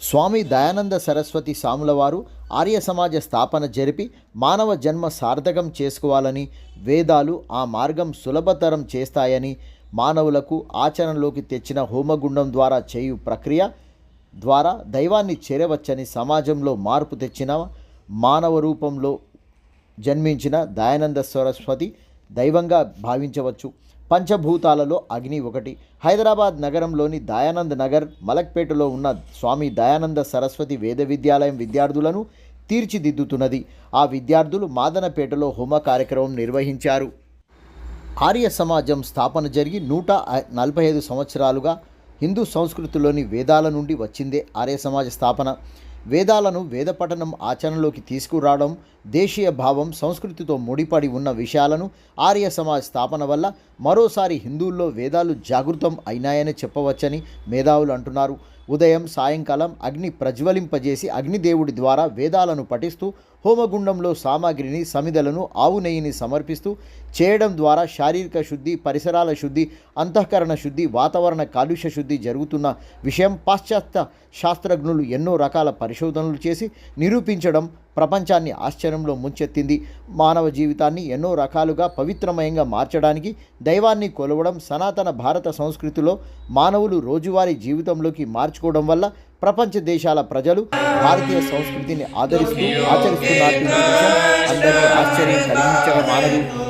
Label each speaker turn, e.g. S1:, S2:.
S1: స్వామి దయానంద సరస్వతి సాములవారు ఆర్య సమాజ స్థాపన జరిపి మానవ జన్మ సార్థకం చేసుకోవాలని వేదాలు ఆ మార్గం సులభతరం చేస్తాయని మానవులకు ఆచరణలోకి తెచ్చిన హోమగుండం ద్వారా చేయు ప్రక్రియ ద్వారా దైవాన్ని చేరవచ్చని సమాజంలో మార్పు తెచ్చిన మానవ రూపంలో జన్మించిన దయానంద సరస్వతి దైవంగా భావించవచ్చు. పంచభూతాలలో అగ్ని ఒకటి. హైదరాబాద్ నగరంలోని దయానంద్ నగర్ మలక్పేటలో ఉన్న స్వామి దయానంద సరస్వతి వేద విద్యాలయం విద్యార్థులను తీర్చిదిద్దుతున్నది. ఆ విద్యార్థులు మాదనపేటలో హోమ కార్యక్రమం నిర్వహించారు. ఆర్య సమాజం స్థాపన జరిగి నూట నలభై ఐదు సంవత్సరాలుగా హిందూ సంస్కృతిలోని వేదాల నుండి వచ్చిందే ఆర్య సమాజ స్థాపన. వేదాలను వేద పఠనం ఆచరణలోకి తీసుకురావడం దేశీయ భావం సంస్కృతితో ముడిపడి ఉన్న విషయాలను ఆర్య సమాజ్ స్థాపన వల్ల మరోసారి హిందువుల్లో వేదాలు జాగృతం అయినాయని చెప్పవచ్చని మేధావులు అంటున్నారు. ఉదయం సాయంకాలం అగ్ని ప్రజ్వలింపజేసి అగ్నిదేవుడి ద్వారా వేదాలను పఠిస్తూ హోమగుండంలో సామాగ్రిని సమిదలను ఆవు నెయ్యిని సమర్పిస్తూ చేయడం ద్వారా శారీరక శుద్ధి పరిసరాల శుద్ధి అంతఃకరణ శుద్ధి వాతావరణ కాలుష్య శుద్ధి జరుగుతున్న విషయం పాశ్చాత్య శాస్త్రజ్ఞులు ఎన్నో రకాల పరిశోధనలు చేసి నిరూపించడం ప్రపంచాన్ని ఆశ్చర్యంలో ముంచెత్తింది. మానవ జీవితాన్ని ఎన్నో రకాలుగా పవిత్రమయంగా మార్చడానికి దైవాన్ని కొలవడం సనాతన భారత సంస్కృతిలో మానవులు రోజువారీ జీవితంలోకి మార్చుకోవడం వల్ల ప్రపంచ దేశాల ప్రజలు భారతీయ సంస్కృతిని ఆదరిస్తూ ఆచరిస్తున్నారు. అందరికీ ఆశ్చర్యం కలిగించడం మానదు